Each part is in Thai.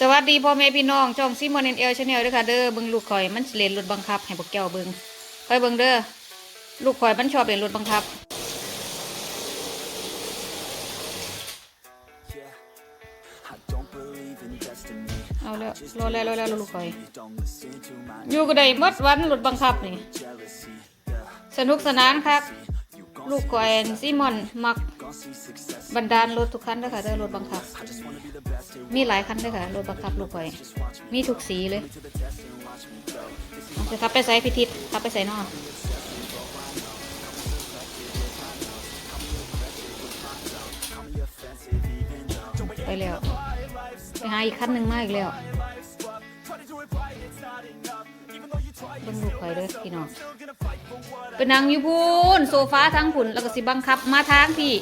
สวัสดีพ่อแม่พี่น้องช่องซิมอนเอ็นเอลชาแนลด้วยค่ะเด้อเบิงลูกข่อยมันเล่นรถบังคับ ให้พวกแก้วเบิงค่อยเบิงเด้อลูกข่อยมันชอบเล่นรถบังคับเอาแล้วรอแล้วรอแล้วลูกข่อย อยู่ก็ได้มดวันรถบังคับนี่สนุกสนานครับ ลูกข่อยซิมอนมัก บรรดาลรถทุกคันเด้อค่ะเด้อรถบังคับ มีหลายคันเด้อค่ะรถบังคับลูกข่อย just watch me มีทุกสีเลยจะขับไปใส่พิทิศขับไปใส่นอกไปแล้วไปหาอีกคันหนึ่งมาอีกแล้วบิ่งลูกข่ด้อพี่น้องไปนั่งยูพูนโซฟาทั้งผุนแล้วก็สิบังคับมาทางพี่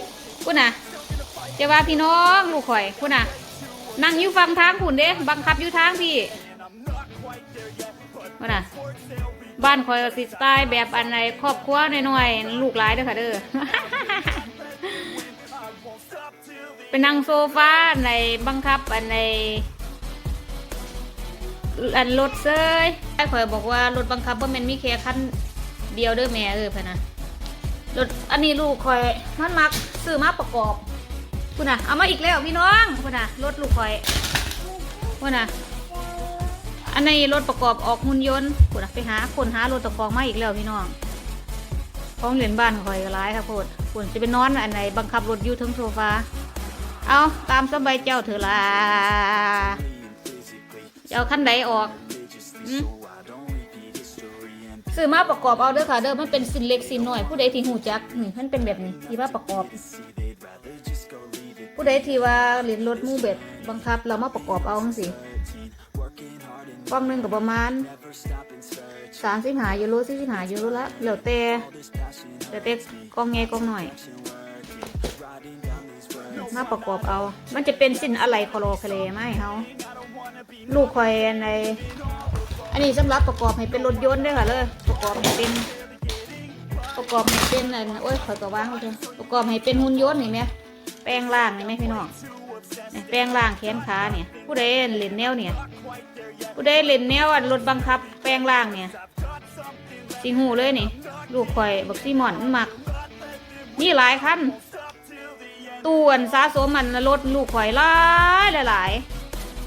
พูนน่ะจะว่าพี่น้องลูกข่อยพูนน่ะ นั่งอยู่ฟังทางผุนเด้บังคับอยู่ทางพี่พูนน่ะ บ้านคอยสิสไตล์แบบอันในครอบครัวหน่อยๆลูกหลายเด้อค่ะเด้อไปนั่งโซฟาในบังคับอันในอันรถเซยไอ้ข่อยบอกว่ารถบังคับว่ามันมีแค่คันเดียวเด้อแม่เออพะนะ รถอันนี้ลูกข่อยมันมักซื้อมาประกอบคุณน่ะเอามาอีกแล้วพี่น้องคุณน่ะรถลูกข่อยคุณน่ะอันนี้รถประกอบออกหุ่นยนต์กูนะไปหาคนหารถตะกองมาอีกแล้วพี่น้องของเหรียญบ้านคอยก็ร้ายครับโพดคุณจะไปนอนอันไหนบังคับรถอยู่ทั้งโซฟาเอาตามสบายเจ้าเถอะล่ะเจ้าขั้นใดออกอืม ซื้อมาประกอบเอาเด้อค่ะเด้อมันเป็นสินเล็กสินน้อย ผู้ใดที่หูจักนี่มันเป็นแบบนี้ที่ว่าประกอบ ผู้ใดที่ว่าเหรียญรถมู่เบ็ดบังคับ เรามาประกอบเอาสิกล้องหนึ่งกับประมาณสามสิบหายูโรสี่สิบหายูโรละแล้วแต่ this passion แล้วแต่กล้องใหญ่กล้องหน่อยมาประกอบเอา มันจะเป็นสินอะไรคอโลคาเลไหมเขาลูกคอยใน นนี้สำหรับประกอบให้เป็นรถยนต์ด้วยค่ะเลยประกอบให้เป็น ประกอบให้เป็นอันโอ้ยขอยก็วางเถอะประกอบให้เป็นหุ่นยนต์นี่ไหมแปลงร่างนี่ไหมพี่น้องแปลงร่างแขนขาเนี่ย ผู้ใดเล่นแนวเนี่ยผู้ใดเล่นแนวอันรถบังคับ แปลงร่างเนี่ยสิหูเลยนี่ ลูกคอยบักซีมอนมันมักมีหลายคันต่วนสะสมมันรถลูกข่อยหลายหลาย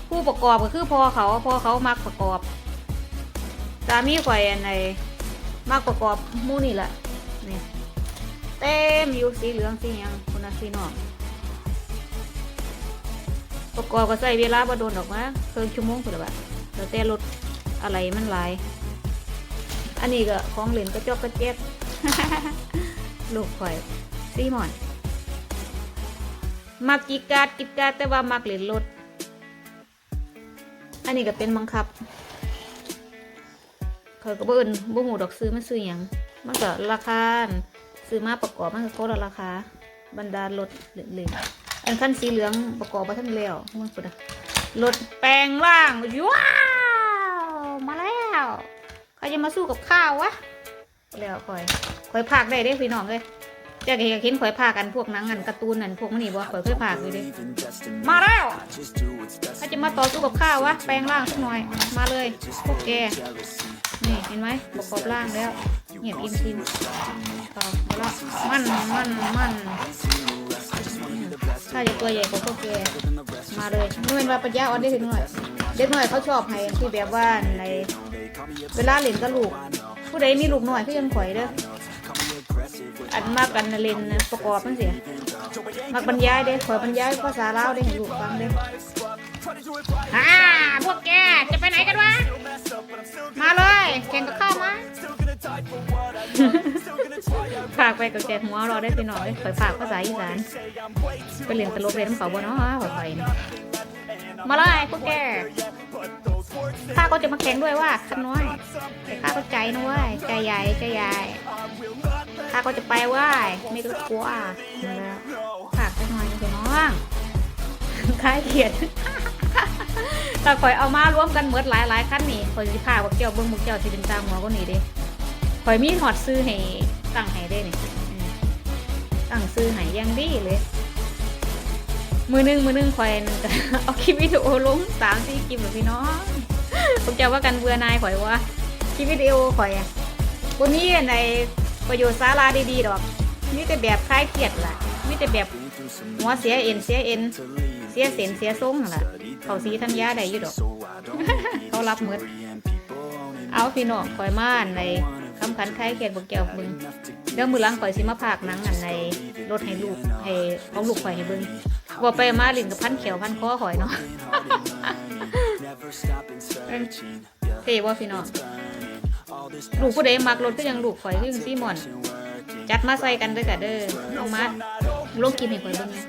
ผู้ประกอบก็คือพอเขาพอเขามักประกอบ สามีข่อยอันไหนมักประกอบมู่นี่แหละนี่เต็มอยู่สีเหลืองสียังคุณน่ะสีนอกประกอบก็ใส่เวลาบ่โดนออกมาเพิ่งชั่วโมงพุ่นละบะแล้วแต่รถอะไรมันหลาย อันนี้ก็ของเหลนกระจอกกระเจ็ดลูกข่อยซีหมอนมักกิกาดกิกาดแต่ว่ามักเล่นรถอันนี้ก็เป็นบังคับ เคยก็บ่เอิ้นบ่หูดอกซื้อมันซื้อหยังมันก็ราคาซื้อมาประกอบมันก็โคตรราคาบรรดารถเหลืองๆอันคันสีเหลืองประกอบมาทั้งแล้วมันสุดอะรถแปลงร่างว้าวมาแล้วเขาจะมาสู้กับข้าววะแล้วคอยคอยพากได้เด้พี่น้องเลยเจะเห็นคอยพากันพวกนังอันการ์ตูนอันพวกมันนี่บ่คอยเคยพากอยู่เด้มาแล้วเขาจะมาต่อสู้กับข้าววะแปลงร่างสักหน่อยมาเลยพวกแก นี่เห็นไหมประกอบร่างแล้วเงียบอิมซิมต่อมาละมันมันมันถ้าจะตัวใหญ่กว่าพวกแกมาเลยนู่นว่าปัญญาอ่อนได้ถึงหน่อย เด็กหน่อยเขาชอบให้ที่แบบว่าในเวลาเล่นกับลูก ผู้ใดมีลูกหน่อยก็ยังข่อยเด้ออันมากกันเล่นนะประกอบมันเสียมักบรรยายเด้ข่อยบรรยายภาษาลาวเด้ให้ลูกฟังเด้อ่าพวกแกจะไปไหนกันวะ มาเลยแข่งกับข้าวมาฝากไปกับแจกหัวราได้พี่น้อยข่อยฝากภาษาอีสานไปเรียนตลกเรียนน้ำเขาบ่เนาะข่อยไปนี่มาเลยพวกแกข้าก็จะมาแข่งด้วยว่าขันน้อยแต่ข้าก็ใจนะเว้ยใจใหญ่ใจใหญ่ข้าก็จะไปว้ยไม่ก็กลัวมาแล้วฝากไปหน่อยพี่น้องคลายเขียด แต่ข่อยเอามารวมกันเมิดหลายหลายๆขั้นนี่ข่อยสิพาพวกเจ้าเบิ่งพวกเจ้าสิเป็นตาหัวก็นี่เด้ข่อยมีหอดซื้อให้ตั้งให้ได้นี่ตั้งซื้อให้ยังดีเลย มือหนึงมือหนึงคอยนั่นก็เอาคลิปวิดีโอลงสามสี่คลิปเลยพี่น้องผมจะว่ากันเบื่อนายข่อยว่าคลิปวิดีโอข่อยอะวันนี้ในประโยชน์สาระดีๆดอกมีแต่แบบคลายเครียดล่ะมีแต่แบบหัวเสียเอ็นเสียเอ็นเสียเส้นเสียทรงล่ะ เขาสีทัญญาได้อยู่ดอก เขารับหมดเอาพี่น้องข่อยมาอันในคำขันคลายเครียดบกแก้วมึงเดี๋ยวมือหลังข่อยสิมาพากหนังอันในรถให้ลูกให้ของลูกข่อยให้เบิ่งว่าไปมาลินกับพันเขียวพันคอข่อยเนาะเท่ว่าพี่น้องลูกผู้ใดมักรถก็ยังลูกข่อยก็ยังซีมอน จัดมาใส่กันเด้อค่ะเด้อเอามาลงกินให้ข่อยเบิ่งนะ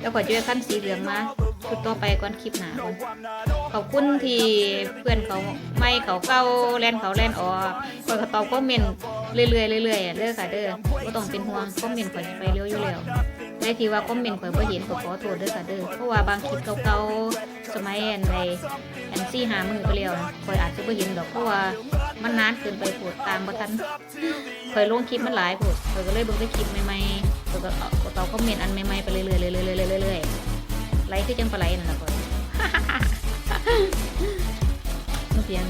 แล้วข่อยจะได้ขั้นสีเหลืองมาชุดต่อไปก่อนคลิปหนาขอบคุณที่เพื่อนเขาไม่เขาเก้าแลนเขาแลนออกข่อยก็ตอบคอมเมนเรื่อยๆเรื่อยๆเด้อค่ะเด้อก็ต้องเป็นห่วงคอมเมนต์ข่อยไปเร็วอยู่แล้วได้ที่ว่าคอมเมนต์ข่อยบ่เห็นก็ขอโทษเด้อค่ะเด้อเพราะว่าบางคลิปเก่าๆสมัยอันในอันซี่หามือไปแล้วนะข่อยอาจจะบ่เห็นดอกเพราะว่ามันนานเกินไปโพดตามบ่ทันเคยลงคลิปมันหลายผุดเคยก็เลยเบิ่งได้คลิปใหม่ๆ เคยก็เอาก็เมนอันใหม่ๆไปเรื่อยๆเรื่อยๆเรื่อยๆเรื่อยๆไลค์คือจังปลาไหลนั่นแหละก่อนนุ่เพียน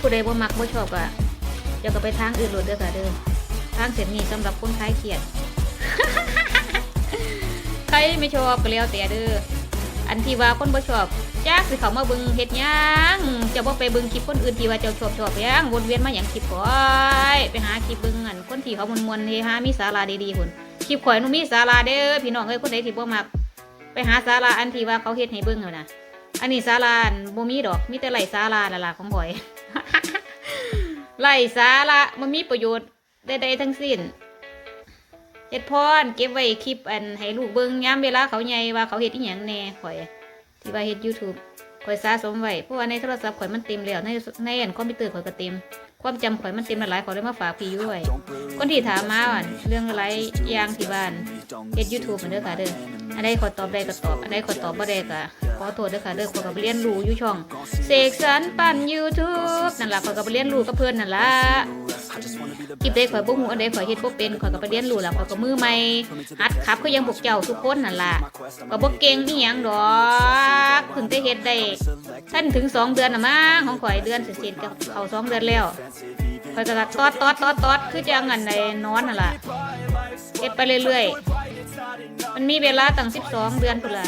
ผู้ใดบ่มักบ่ชอบก็เดี๋ยวก็ไปทางอื่นโหลดเด้อค่ะเด้อทางเส้นนี้สำหรับคนคลายเครียดใครไม่ชอบก็แล้วแต่เด้อ อันที่ว่าคนบ่ชอบจักสิเขามาเบิ่งเฮ็ดหยังจะบ่ไปเบิ่งคลิปคนอื่นที่ว่าเจ้าชอบชอบหยังวนเวียนมาหยังคลิปข่อยไปหาคลิปเบิ่งอันคนที่เขามวนๆเฮฮามีสาระดีๆพุ่นคลิปข่อยหนูมีสาระเด้อพี่น้องเอ้ยคนใดที่บ่มักไปหาสาระอันที่ว่าเขาเฮ็ดให้เบิ่งเอานะอันนี้สาระอันบ่มีดอกมีแต่ไร้สาระละล่ะของข่อยไร้สาระมันมีประโยชน์ใดๆทั้งสิ้น เฮ็ดพรเก็บไว้คลิปอันให้ลูกเบิ่งยามเวลาเขาใหญ่ว่าเขาเฮ็ดอีหยังแน่ข่อย ที่ว่าเฮ็ด YouTube ข่อยสะสมไว้เพราะว่าในโทรศัพท์ข่อยมันเต็มแล้วในในอันคอมพิวเตอร์ข่อยก็เต็ม ความจำข่อยมันเต็มหลายๆข่อยเลยมาฝากพี่อยู่ไว้คนที่ถามมาว่าเรื่องอะไรอย่างที่บ้านเฮ็ด YouTube มันเด้อค่ะเด้ออันใดข่อยตอบได้ก็ตอบ อันใดข่อยตอบบ่ได้ก็ขอโทษเด้อค่ะเด้อข่อยก็ไปเรียนรู้อยู่ช่องเสกสรรปั่น YouTube นั่นล่ะข่อยก็ไปเรียนรู้กับเพิ่นนั่นล่ะ คลิปใดข่อยบ่ฮู้อันใดข่อยเฮ็ดบ่เป็นข่อยก็ไปเรียนรู้แล้วข่อยก็มือใหม่หัดขับคือยังพวกเจ้าทุกคนนั่นล่ะก็บ่เก่งอีหยังดอกเพิ่งได้เฮ็ดได้ท่านถึงสองเดือนน่ะมั้งของข่อยเดือนเสร็จๆก็เข้าสองเดือนแล้วข่อยก็ตอดตอดตอดตอดคือจังอันใดนอนนั่นล่ะเฮ็ดไปเรื่อยๆ มันมีเวลาตั้ง12 เดือนพุ่นล่ะ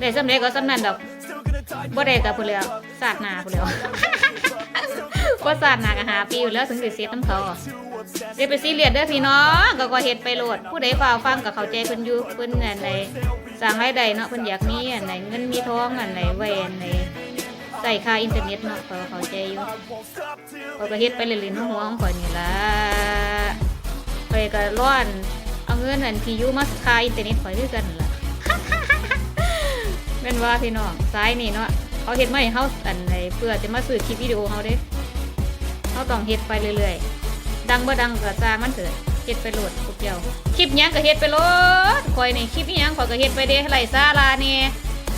ได้สำเร็จก็สำนั้นดอกบ่ได้ก็พุ่นแล้วสาดหน้าพุ่นแล้ว ก็สาดหนักหาปีอยู่แล้วถึงสิเสียน้ำเขาเดี๋ยวไปซีเรียสเด้อพี่น้องก็ก็เฮ็ดไปโหลด ผู้ใดฝ่าฟังก็เข้าใจเพิ่นอยู่เพิ่นอันใดสร้างรายได้เนาะเพิ่นอยากมีอันไหนเงินมีทองอันไหนไว้อันไหนใส่ค่าอินเทอร์เน็ตเนาะก็เข้าใจอยู่ก็ก็เฮ็ดไปเรื่อยๆหัวของข่อยนี่ล่ะข่อยก็ร้อนเอาเงินอันที่อยู่มาค่าอินเทอร์เน็ตข่อยคือกันล่ะแม่นว่าพี่น้องซ้ายนี่เนาะเขาเฮ็ดมาให้เฮาอันใดเพื่อจะมาซื้อคลิปวิดีโอเฮาเด้ เขาต้องเฮ็ดไปเรื่อยๆ ดังบ่ดังก็จ้างมันเถิดเฮ็ดไปโหลดทุกเดียวคลิปหยังก็เฮ็ดไปโหลดข่อยนี่คลิปหยังข่อยก็เฮ็ดไปเด้ไร้สาระนี่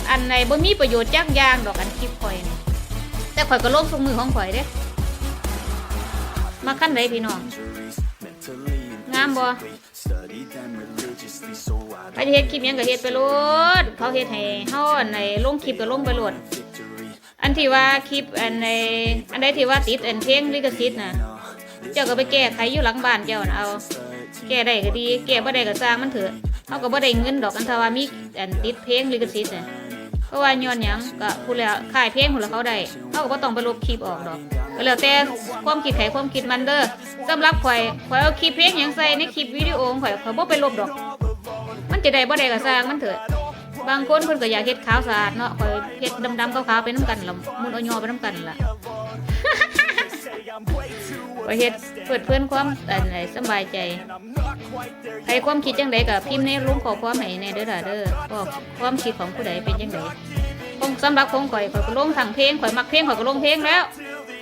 อันไหนบ่มีประโยชน์จักอย่างดอกอันคลิปข่อยนี่แต่ข่อยก็ลงทุกมือของข่อยเด้มาขั้นใดพี่น้องงามบ่ใครจะเฮ็ดคลิปยังก็เฮ็ดไปโหลดเขาเฮ็ดให้เฮาอันไหนลงคลิปก็ลงไปโหลด อันที่ว่าคลิปอันในอันใดที่ว่าติดอันเพลงลิขสิทธิ์นะเจ้าก็ไปแก้ไขอยู่หลังบ้านเจ้านะเอา แก้ได้ก็ดี แก้บ่ได้ก็สร้างมันเถอะเฮาก็บ่ได้เงินดอกอันถ้าว่ามีอันติดเพลงลิขสิทธิ์นะเพราะว่าย้อนหยังก็ผู้แล้วขายเพลงผู้แล้วเขาได้เฮาก็บ่ต้องไปลบคลิปออกดอกก็แล้วแต่ความคิดใครความคิดมันเด้อสำหรับข่อยข่อยเอาคลิปเพลงหยังใส่ในคลิปวิดีโอของข่อยข่อยบ่ไปลบดอก มันจะได้บ่ได้ก็สร้างมันเถอะ บางคนเพิ่นก็อยากเฮ็ดขาวสะอาดเนาะข่อยเฮ็ดดำๆขาวๆไปน้ำกันละมุนเอายอไปน้ำกันล่ะข่อยเฮ็ดเพื่อเพื่อนความอันไหนสบายใจใครความคิดจังไดก็พิมพ์ในรูปขอความให้ในเด้อล่ะเด้อว่าความคิดของผู้ใดเป็นจังไดของสำหรับของข่อยข่อยก็ลงทางเพลงข่อยมักเพลงข่อยก็ลงเพลงแล้ว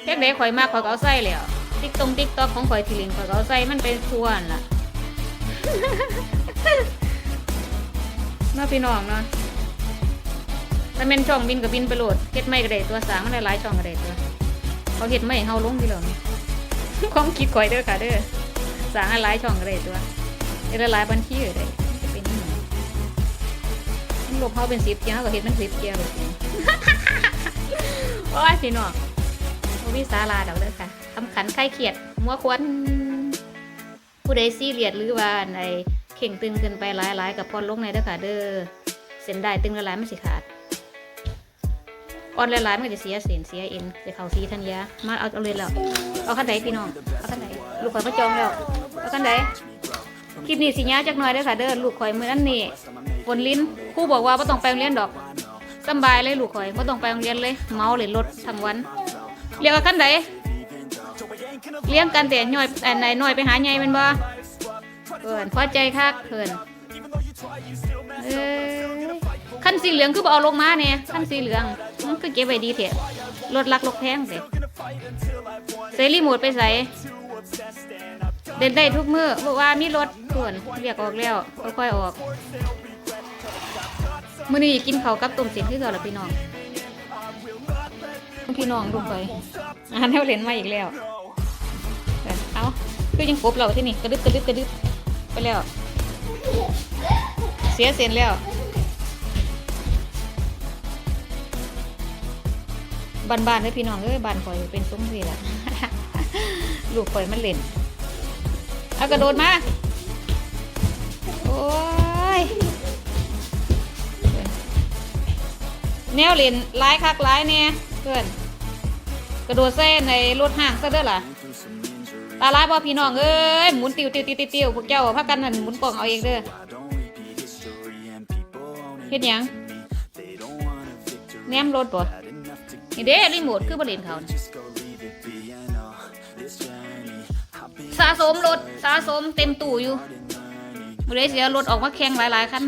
เพลงใดข่อยมักข่อยก็เอาใส่แล้วติ๊กตงติ๊กต็อกของข่อยทีลิงข่อยก็เอาใส่มันเป็นทั่วนล่ะ เนาะพี่น้องเนาะถ้าเป็นช่องบินกับบินไปโหลดเฮ็ดไม่ก็ได้ตัวสางมันหลายช่องก็ได้ตัวเขาเฮ็ดไม่ให้เฮาลงที่แล้วนี่ความคิดข่อยเด้อค่ะเด้อสางให้หลายช่องก็ได้ตัวเฮ็ดหลายบัญชีเลยได้มันจะเป็นยังไงมันลบเขาเป็นสิบเกียร์เขาก็เฮ็ดมันสิบเกียร์เลยโอ้ยพี่น้องบ่มีสาระดอกเด้อค่ะคำขันใครเครียดมัวควนผู้ใดซีเรียสหรือว่าใน เข่งตึงเกินไปหลายๆกับพรลงในเด้อค่ะเด้อเส้นได้ตึงหลายๆมันสิขาดอ่อนหลายๆมันก็จะเสียเส้นเสียเอ็นจะเข้าซีทันยามาเอาเอาเลยแล้วเอาขั้นใดพี่น้องเอาขั้นใดลูกข่อยมาจองแล้วเอาขั้นใดคลิปนี้สิยาจักหน่อยเด้อค่ะเด้อลูกข่อยมื้อนั้นนี่ฝนลิ้นครูบอกว่าบ่ต้องไปโรงเรียนดอกสบายเลยลูกข่อยไม่ต้องไปโรงเรียนเลย เมาเลยรถทั้งวันเรียกว่าขั้นใดเลี้ยงกันแต่หน่อยอันไหนหน่อยไปหาใหญ่แมันบ่ พิ่นพอใจคักเพิ่นเอ้ขั้นสีเหลืองคือบ่เอาลงมาเนี่ยขั้นสีเหลืองคือเก็บไว้ดีเถอะรถลักรถแพงเด้ใส่รีโมทไปใส่เดินได้ทุกมือบอกว่ามีรถส่วนเรียกออกแล้วค่อยๆออกมื่อนี้กินเขากับต้มเส้นคือเก่าละพี่น้องพี่น้องลูไปอ่านแนวเล่นมาอีกแล้ว เอาคือยังกบเราที่นี่กระดึบกระดึบกระดึบ ไปแล้ว เสียเส้นแล้วบ้านบานๆเลยพี่น้องเอ้ยบานข่อยเป็นซุ้มพี่ละลูกข่อยมันเล่น เอากระโดดมา โอ้ย แนวเล่นร้ายคักร้ายเนี่ยเพื่อน กระโดดเส้นในรถห้างซะเด้อล่ะ through some injuries. ตาลายบ่พี่น้องเอ้ยหมุนติวติวติวติวพวกเจ้าพักกันนั่นหมุนกล่องเอาเองเด้อเฮ็ดหยังแนมรถบ่นี่เด้รีโมทคือบ่เล่นเขาสะสมรถสะสมเต็มตู้อยู่บ่ได้เสียรถออกมาแข่งหลายๆคัน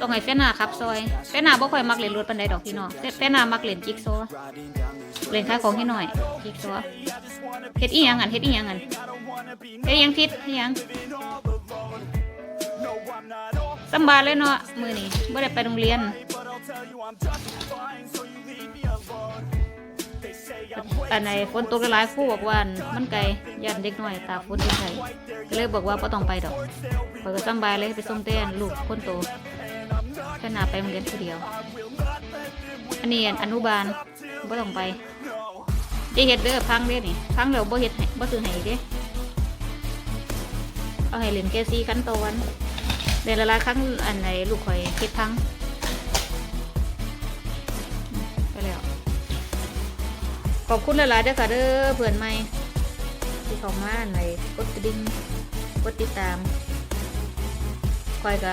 ต้องให้แฟนหน้าขับซอยแฟนหน้าบ่ค่อยมักเล่นรถปานใดดอกพี่น้องแฟนหน้ามักเล่นจิ๊กโซ่ เล่นขาของให้หน่อยจิ๊กซอว์เฮ็ดอีหยังอันเฮ็ดอีหยังอันเฮ็ดยังทิศอีหยังสำบายเลยเนาะมือนี้บ่ได้ไปโรงเรียนอันไหนฝนตกหลายๆคู่บอกว่ามันไกลยันเด็กหน้อยตาฝนเป็นไงก็เลยบอกว่าไ่ต้องไปดอกพอยก็สำบายเลยไปส่งเต้นลูกคนโตแค่นาไปโรงเรียนผู้เดียว อันนี้อนอนุบาลไ่ต้องไป จะเฮ็ดเด้อพังเด้อนี่พังแล้วบ่เฮ็ดให้บ่ซื้อให้เด้เอาให้เล่นแค่สี่ขั้นตอนเดือนละลายครั้งอันไหนลูกข่อยเฮ็ดพังไปแล้วขอบคุณหลายเด้อค่ะเด้อเพื่อนใหม่ที่เข้ามาในกดกระดิ่งกดติดตามคอยก็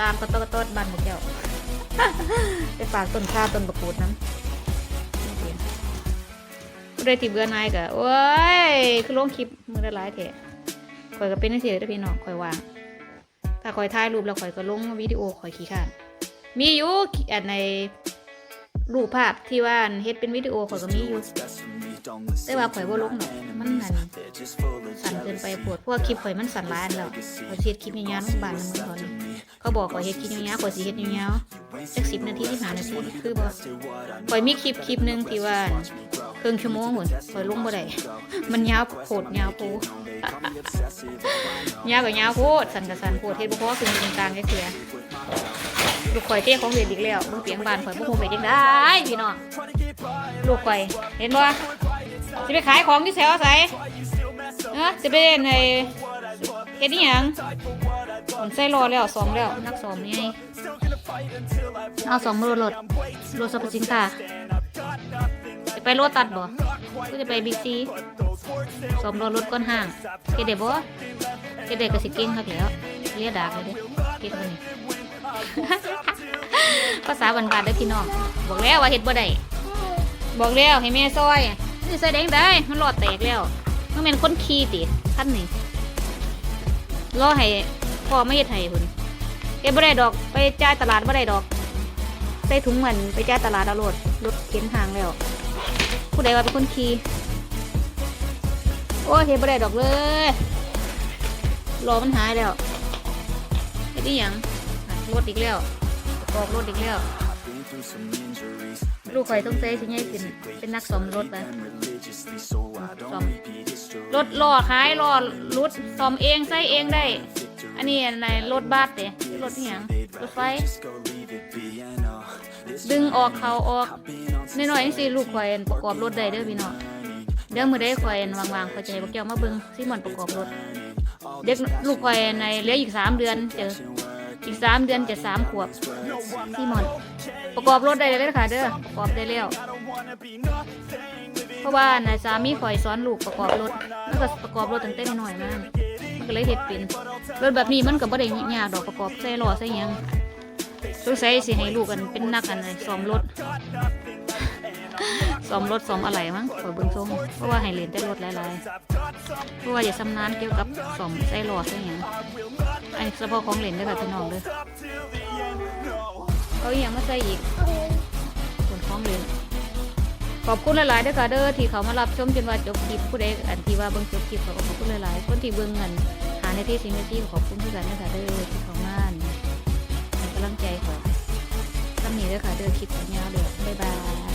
ตามกระต้กระต้บันหมดเจ้าไปฝากต้นข้าต้นประกูดนั้น ผู้ใดที่เบื่อนายก็โอ้ย คือลงคลิปมือละหลายเถอะคอยก็เป็นนักเสียเด้อพี่น้องคอยวางถ้าคอยถ่ายรูปแล้วคอยก็ลงวิดีโอคอยขี้ข้านมีอยู่อันในรูปภาพที่ว่านเฮ็ดเป็นวิดีโอคอยก็มีอยู่แต่ว่าข่อยบ่ลงดอกมันนั่นสั่นเกินไปปวดเพราะวกคลิปข่อยมันสั่นล้านแล้วข่อยเฮ็ดคลิปยาวๆลงบานน้ำมือเขานี่เขาบอกข่อยเฮ็ดคลิปยาวๆข่อยสิเฮ็ดยาวๆสักสิบนาทีที่หานาทีคือบ่ข่อยมีคลิปคลิปหนึงที่ว่า ครึ่งชั่วโมงหุ่นข่อยลงบ่ได้มันยาวโพดยาวโพยาวกับยาวโพดสันกับสันโพดเฮ็ดบ่พอคือมันกลางแค่เสียลูกข่อยเต้ของเฮ็ดอีกแล้วเบิ่งเปียงบานข่อยบ่คงไปจังได้พี่น้องลูกข่อยเห็นบ่สิไปขายของที่แถวไสเนาะจะไปเล่นในเฮ็ดอีหยังผมใส่รอแล้วสองแล้วนักสองนี่ไงเอาสองรถรถรถสรรพสินค้าจะ ไปรถตัดบ่ก็จะไปบิ๊กซีสองรถรถก้นห้างเฮ็ดได้บ่เฮ็ดได้ก็สิเก่งคักแล้วเรียดดากเลยเด้เก่งกว่านี้ภาษาบ้านๆเด้อพี่น้องบอกแล้วว่าเฮ็ดบ่ได้บอกแล้วให้แม่ซอยนี่ใส่แดงได้มันหลอดแตกแล้วมันเป็นคนขี่ติขั้นนี่รอให้พ่อไม่เฮ็ดให้พุ่นเก็บบ่ได้ดอกไปจ่ายตลาดบ่ได้ดอก ใส่ถุงเหมือนไปแจ่ายตลาดเอาโลดรถเข็นทางแล้ว ผู้ใดว่าเป็นคนขี่โอ้เฮ็ดบ่ได้ดอกเลยรอมันหายแล้วเฮ็ดอีหยังรถอีกแล้วประกอบรถอีกแล้ว ลูกข่อยต้องใส่สิใหญ่ขึ้นเป็นนักซ่อมรถไป And religiously, so I don't Some. repeat history รถล้อขายล้อรุดซ่อมเองใส่เองได้ อันนี้ในรถบัสเด้รถอหย่างรถไฟ ดึงออกเขาออกน้อยๆจังซี่ลูกข่อยอันประกอบรถได้เด้อพี่น้องเดี๋ยวมื้อใดข่อยอันว่างๆข่อยจะให้พวกเจ้ามาเบิ่งซิมอนประกอบรถ เด็กลูกข่อยในเหลืออีก 3 เดือนเจออีก 3 เดือนจะ3ขวบซิมอนประกอบรถได้เลยค่ะเด้อประกอบได้แล้วเพราะว่าน่ะสามีข่อยสอนลูกประกอบรถมันก็ประกอบรถตั้งแต่น้อยๆมามันก็เลยเฮ็ดเป็นรถแบบนี้มันก็บ่ได้ยากดอกประกอบใส่ล้อใส่หยัง สงสัยสิให้ลูกกันเป็นนักกันเลยซ่อมรถซ่อมรถซ่อมอะไรมั้งข่อยเบิ่งทรงเพราะว่าให้เล่นแต่รถหลายๆเพราะว่าอย่าชำนาญเกี่ยวกับซ่อมใส่ล้อใส่หยังอันนี้เฉพาะของเล่นเด้อค่ะพี่น้องเด้อเอาอหยังมาใส่อีกส่วนของเล่นขอบคุณหลายๆด้อค่ะเด้อที่เขามารับชมจนว่าจบคลิปผู้ใดอันที่ว่าเบิ่งจบคลิปเขาก็ขอบคุณหลายๆคนที่เบิ่งเงินหาในที่สิ่งที่ขอบคุณด้วยกันนะคะเด้อที่เขามาให้ กำลังใจของสำนีด้วยค่ะ เดินคิดสัญญาเด้อบ๊ายบาย